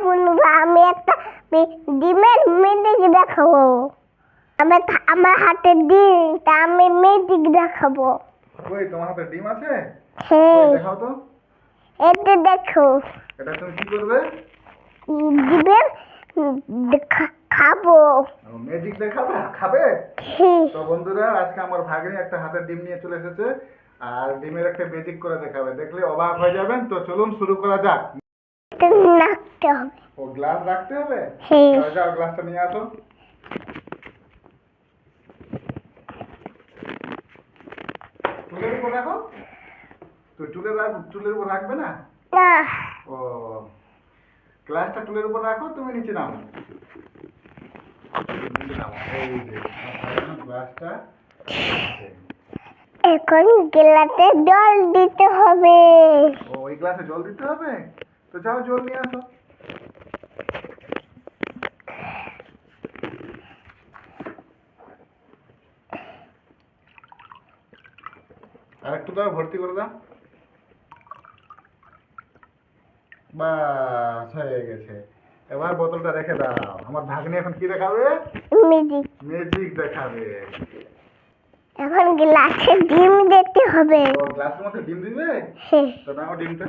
বন্ধুরা আমি একটা ডিমের মেজিক দেখাবো। আমি আমার হাতে ডিম তা আমি মেজিক দেখাবো। কই তোমার হাতে ডিম আছে? হ্যাঁ। দেখাও তো। এতে দেখো। এটা তুমি কি করবে? ডিমের খাব। ম্যাজিক দেখাবে? খাবে? হ্যাঁ, তো বন্ধুরা আজকে আমার ভাগ্নি একটা হাতে ডিম নিয়ে চলে এসেছে। আর ডিমের একটা ম্যাজিক করে দেখাবে। দেখলে অবাক হয়ে যাবেন। তো চলুন শুরু করা যাক। নাচতে হবে। ও গ্লাস রাখতে হবে? হ্যাঁ। যাও গ্লাসটা নিয়ে আসো। টুলের উপর রাখো। তো টুলের রাখ- টুলের উপর রাখবে না? না। ও গ্লাসটা টুলের উপর রাখো তুমি নিচে নামো। এখন গেলাতে জল দিতে হবে। ও ওই গ্লাসে জল দিতে হবে? তো যাও জল নিয়ে আসো। আর একটু দাও ভর্তি করে দাও। বাস হয়ে গেছে। এবার বোতলটা রেখে দাও। আমার ভাগ্নি এখন কি দেখাবে? মিউজিক ম্যাজিক দেখাবে। এখন গ্লাসে ডিম দিতে হবে। ও গ্লাসের মধ্যে ডিম দিবে? হ্যাঁ তো নাও ডিমটা।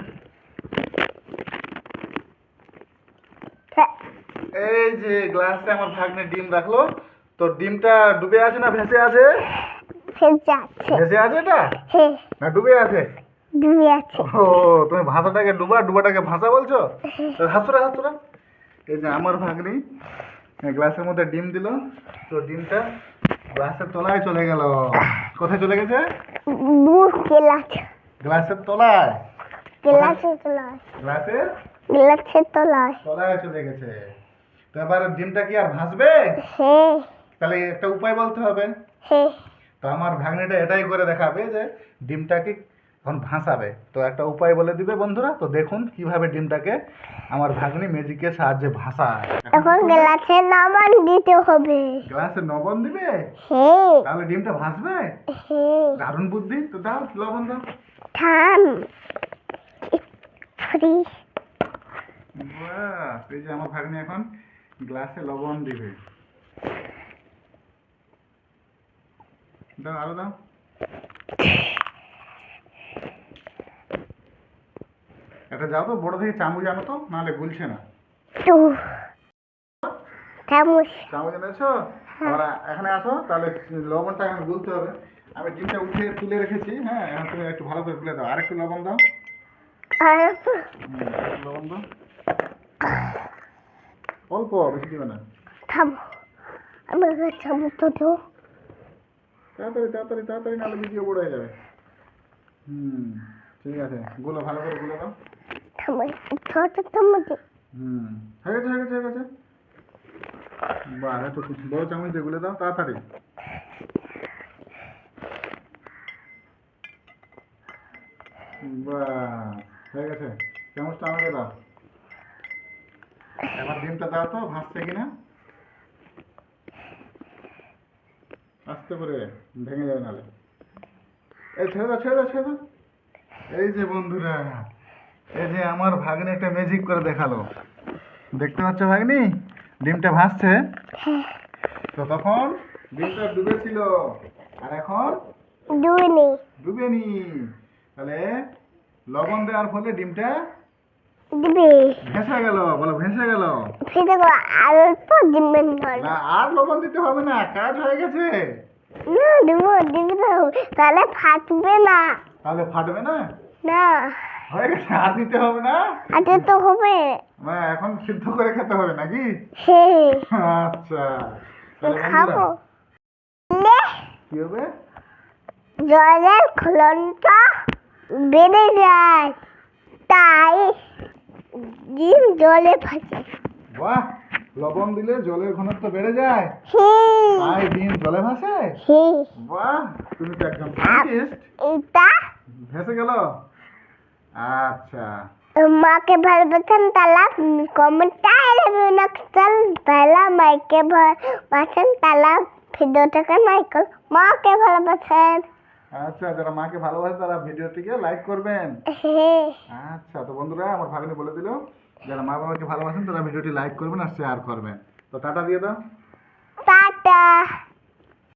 এই যে গ্লাসে আমার ভাগ্নে ডিম রাখল তো ডিমটা ডুবে আছে না ভেসে আছে? ফেলতে আছে। ভেসে আছে এটা? হ্যাঁ। না ডুবে আছে? ডুবে আছে। ও তুমি ভাষাটাকে ডুবা ডুবাটাকে ভাষা বলছো? তো হাসুরা হাসুরা এই যে আমার ভাগ্নি গ্লাসের মধ্যে ডিম দিল। তো ডিমটা গ্লাসের তলায় চলে গেল। কোথায় চলে গেছে? গ্লাসের তলায়। গ্লাসে তোলায়। গ্লাসের গ্লাসে তোলায়। তলায় চলে গেছে। তো এবার ডিমটা কি আর ভাসবে? হ্যাঁ। তাহলে একটা উপায় বলতে হবে। হ্যাঁ। তো আমার ভাগ্নিটা এটাই করে দেখাবে যে ডিমটাকে এখন ভাসাবে। তো একটা উপায় বলে দিবে বন্ধুরা তো দেখুন কীভাবে ডিমটাকে আমার ভাগ্নি ম্যাজিকের সাহায্যে ভাসায়। এখন গ্লাসে নামান দিতে হবে। গ্লাসে লবণ দিবে? হ্যাঁ। তাহলে ডিমটা ভাসবে? হ্যাঁ। দারুণ বুদ্ধি। তো দাও লবণ দাও। থাম। ফ্রি বাহ, এই যে আমার ভাগ্নি এখন গ্লাসে লবণ দিবে। দাও আরও দাও। এটা যাও তো বড় থেকে চামচ আনো তো নাহলে গুলছে না। চামচ। চামচ এনেছো? আবার এখানে আসো তাহলে লবণটা এখন গুলতে হবে। আমি ডিমটা উঠে তুলে রেখেছি হ্যাঁ এখন তুমি একটু ভালো করে গুলে দাও। আর একটু লবণ দাও। লবণ দাও। অল্প বেশি দিবে না। থামো আমার চামচ তো দাও। তাড়াতাড়ি তাড়াতাড়ি তাড়াতাড়ি নাহলে ভিডিও বড় হয়ে যাবে। হুম ঠিক আছে। গুলো ভালো করে গুলে দাও। হুম হয়ে গেছে হয়ে গেছে হয়ে গেছে। বাহ এত বড় চামচ দিয়ে গুলে দাও তাড়াতাড়ি। বাহ হয়ে গেছে। চামচটা আমাকে দাও। এবার ডিমটা দাও তো ভাসছে কিনা? আস্তে করে ভেঙে যাবে নালে। এই ছেড়ে দাও ছেড়ে দাও ছেড়ে দাও। এই যে বন্ধুরা এই যে আমার ভাগ্নি একটা ম্যাজিক করে দেখাল। দেখতে পাচ্ছ ভাগ্নি? ডিমটা ভাসছে? তো তখন ডিমটা ডুবেছিল। আর এখন? নেই ডুবেনি। তাহলে লবণ দেওয়ার ফলে ডিমটা দিবে ভেসে গেল বলো ভেসে গেল। ফিরে গো আর অল্প নয় না আর লবণ দিতে হবে না কাজ হয়ে গেছে। না দেবো না তাহলে ফাটবে না। তাহলে ফাটবে না? না। হয়ে গেছে আর দিতে হবে না? তো হবে। না এখন সিদ্ধ করে খেতে হবে নাকি? আচ্ছা। খাব। কি হবে? জলের খোলনটা বেড়ে যায়। তাই ডিম জলে ভাসে বাহ! লবণ দিলে জলের ঘনত্ব বেড়ে যায়। তাই ডিম জলে ভাসে। বাহ তুমি তো একদম এটা? ভেসে গেল? আচ্ছা। মাকে ভালোবাসেন তালা কমেন্টটা নাকচাল তালা মাইকে ভালোবাসেন তালা ভিডিওটাকে মাইকেল মাকে ভালোবাসেন। আচ্ছা যারা মাকে ভালোবাসে তারা ভিডিওটিকে লাইক করবেন। আচ্ছা তো বন্ধুরা আমার ভাগ্নি বলে দিল যারা মা বাবাকে ভালোবাসেন, তারা ভিডিওটি লাইক করবেন আর শেয়ার করবেন। তো টাটা দিয়ে দাও। টাটা।